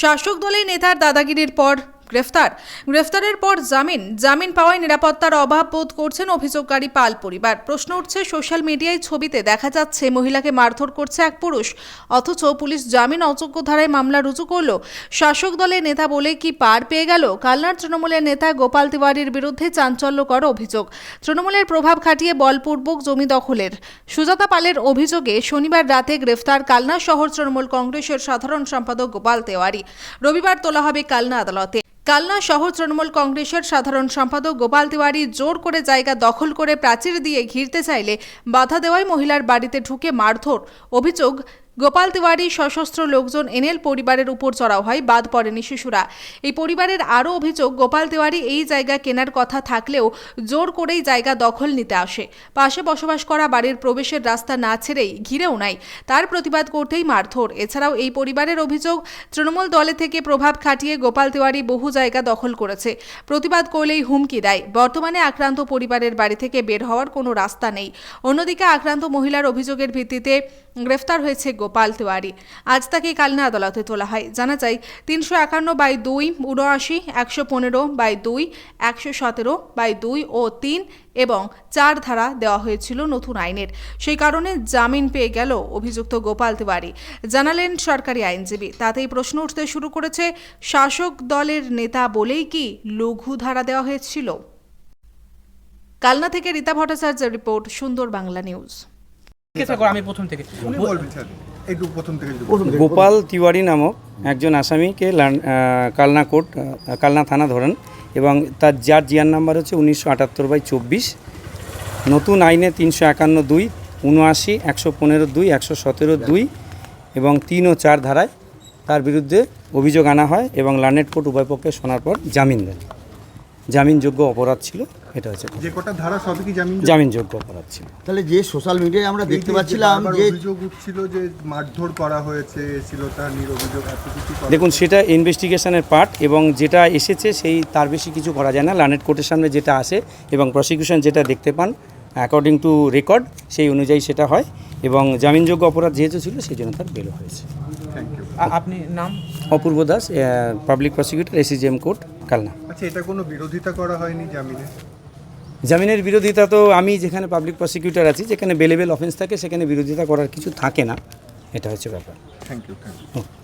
শাসক দলের নেতার দাদাগিরির পর গ্রেফতার। গ্রেফতারের পর জামিন। জামিন পাওয়ায় নিরাপত্তার অভাব বোধ করছেন অভিযোগকারী পাল পরিবার। প্রশ্ন উঠছে, সোশ্যাল মিডিয়ায় ছবিতে দেখা যাচ্ছে, মহিলাকে মারধর করছে এক পুরুষ। অথচ পুলিশ জামিন অযোগ্য ধারায় মামলা রুজু করল। শাসক দলের নেতা বলে কি পার পেয়ে গেল? কালনার তৃণমূলের নেতা গোপাল তিওয়ারির বিরুদ্ধে চাঞ্চল্যকর অভিযোগ। তৃণমূলের প্রভাব খাটিয়ে বলপূর্বক জমি দখলের। সুজাতা পালের অভিযোগে শনিবার রাতে গ্রেফতার কালনা শহর তৃণমূল কংগ্রেসের সাধারণ সম্পাদক গোপাল তেওয়ারি। রবিবার তোলা হবে কালনা আদালতে। কালনা শহর তৃণমূল কংগ্রেসের সাধারণ সম্পাদক গোপাল তিওয়ারি জোর করে জায়গা দখল করে প্রাচীর দিয়ে ঘিরতে চাইলে বাধা দেওয়ায় মহিলার বাড়িতে ঢুকে মারধর। অভিযোগ গোপাল তিওয়ারি সশস্ত্র লোকজন এনেল পরিবারের উপর চড়াও হয়, বাদ পড়েনি শিশুরা। এই পরিবারের আরও অভিযোগ, গোপাল তিওয়ারি এই জায়গা কেনার কথা থাকলেও জোর করেই জায়গা দখল নিতে আসে। পাশে বসবাস করা বাড়ির প্রবেশের রাস্তা না ছেড়েই ঘিরেও নাই। তার প্রতিবাদ করতেই মারধর। এছাড়াও এই পরিবারের অভিযোগ, তৃণমূল দলে থেকে প্রভাব খাটিয়ে গোপাল তিওয়ারি বহু জায়গা দখল করেছে। প্রতিবাদ করলেই হুমকি দেয়। বর্তমানে আক্রান্ত পরিবারের বাড়ি থেকে বের হওয়ার কোনো রাস্তা নেই। অন্যদিকে আক্রান্ত মহিলার অভিযোগের ভিত্তিতে গ্রেফতার হয়েছে গোপাল তিওয়ারি। আজ তাকে কালনা আদালতে তোলা হয়। জানা যায়, তিনশো একান্ন বাই দুই, উনআশি, একশো পনেরো বাই দুই, একশো সতেরো বাই দুই ও তিন এবং চার ধারা দেওয়া হয়েছিল নতুন আইনের। সেই কারণে জামিন পেয়ে গেল অভিযুক্ত গোপাল তিওয়ারি। জানালেন সরকারি আইনজীবী। তাতেই প্রশ্ন উঠতে শুরু করেছে, শাসক দলের নেতা বলেই কি লঘু ধারা দেওয়া হয়েছিল? কালনা থেকে রীতা ভট্টাচার্যের রিপোর্ট, সুন্দর বাংলা নিউজ। আমি প্রথম থেকে। উনি বলবেন স্যার। একটু প্রথম থেকে গোপাল তিওয়ারি নামক একজন আসামিকে কালনা কোর্ট কালনা থানা ধরেন এবং তার যার জিয়ার নাম্বার হচ্ছে উনিশশো আটাত্তর বাই চব্বিশ। নতুন আইনে তিনশো একান্ন দুই উনআশি একশো পনেরো দুই একশো সতেরো দুই এবং তিন ও চার ধারায় তার বিরুদ্ধে অভিযোগ আনা হয় এবং লার্নেট কোর্ট উভয় পক্ষে শোনার পর জামিন দেন। জামিনযোগ্য অপরাধ ছিল এটা হচ্ছে যে কটা ধারা সবই কি জামিন জামিনযোগ্য অপরাধ ছিল। তাহলে যে সোশ্যাল মিডিয়ায় আমরা দেখতে পাচ্ছিলাম যে অভিযোগ উঠছিল যে মারধর করা হয়েছে শ্লীলতাহানির নির অভিযোগ এত কিছু দেখুন সেটা ইনভেস্টিগেশনের পার্ট এবং যেটা এসেছে সেই তার বেশি কিছু করা যায় না। লানেট কোর্টের সামনে যেটা আসে এবং প্রসিকিউশন যেটা দেখতে পান অ্যাকর্ডিং টু রেকর্ড সেই অনুযায়ী সেটা হয় এবং জামিনযোগ্য অপরাধ যেহেতু ছিল সেই জন্য তার বেরো হয়েছে। থ্যাংক ইউ আপনি নাম? Apurba Das public prosecutor ACJM court Kalna. আচ্ছা এটা কোনো বিরোধিতা করা হয়নি জামিনে? জামিনের বিরোধিতা তো আমি যেখানে পাবলিক প্রসিকিউটর আছি যেখানে বেলেবেল অফেন্স থাকে সেখানে বিরোধিতা করার কিছু থাকে না। এটা হচ্ছে ব্যাপার। Thank you thank you